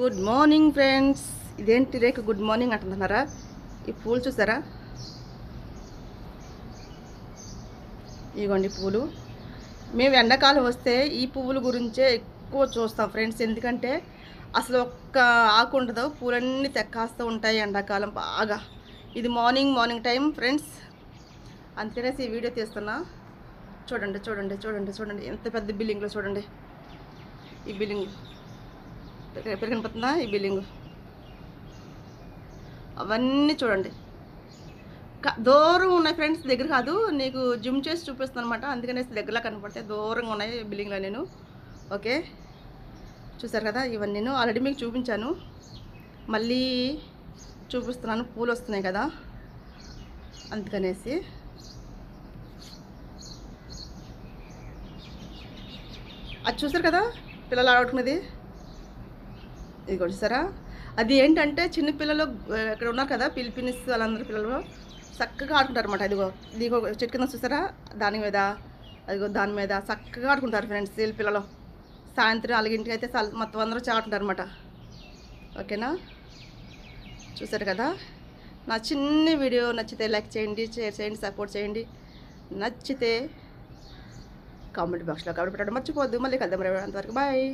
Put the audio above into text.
Good morning friends ఇదేంటి రేఖ? Good morning అంటున్నారా? ఈ పూలు చూసారా? ఇదిగోండి పూలు. మేము ఎండాకాలం వస్తే ఈ పువ్వుల గురించే ఎక్కువ చూస్తాం ఫ్రెండ్స్. ఎందుకంటే అసలు ఒక్క ఆకు ఉండదు. పూలన్నీ తెక్కాస్తూ ఉంటాయి ఎండాకాలం బాగా. ఇది మార్నింగ్ మార్నింగ్ టైం ఫ్రెండ్స్. అందుకనేసి ఈ వీడియో తీస్తున్నా. చూడండి చూడండి చూడండి చూడండి. ఎంత పెద్ద బిల్డింగ్లో చూడండి. ఈ బిల్డింగ్ పెరిగిపోతుందా ఈ బిల్డింగ్ అవన్నీ చూడండి. దూరం ఉన్నాయి ఫ్రెండ్స్ దగ్గర కాదు నీకు జిమ్ చేసి చూపిస్తాను అనమాట అందుకనేసి దగ్గరలో కనపడతాయి. దూరంగా ఉన్నాయి బిల్డింగ్లో నేను. ఓకే? చూసారు కదా ఇవన్నీ నేను ఆల్రెడీ మీకు చూపించాను. మళ్ళీ చూపిస్తున్నాను పూలు వస్తున్నాయి కదా. అందుకనేసి. అది చూసారు కదా పిల్లలు ఆడుకునేది? ఇది చూసారా? అది ఏంటంటే చిన్న పిల్లలు ఇక్కడ ఉన్నారు కదా పిలిపినిస్ వాళ్ళందరూ పిల్లలు చక్కగా ఆడుకుంటారు అనమాట ఇదిగో ఇదిగో చెట్టు కింద చూసారా? దాని మీద అదిగో దాని మీద చక్కగా ఆడుకుంటారు ఫ్రెండ్స్ వీళ్ళ పిల్లలు. సాయంత్రం అలాగింటికి అయితే మొత్తం అందరూ చాడుకుంటారు అనమాట ఓకేనా? చూసారు కదా? నా చిన్న వీడియో నచ్చితే లైక్ చేయండి షేర్ చేయండి సపోర్ట్ చేయండి. నచ్చితే కామెంట్ బాక్స్లో కాబట్టి పెట్టడం మర్చిపోద్దు మళ్ళీ కలుద్దాం రేపు అంతవరకు బాయ్.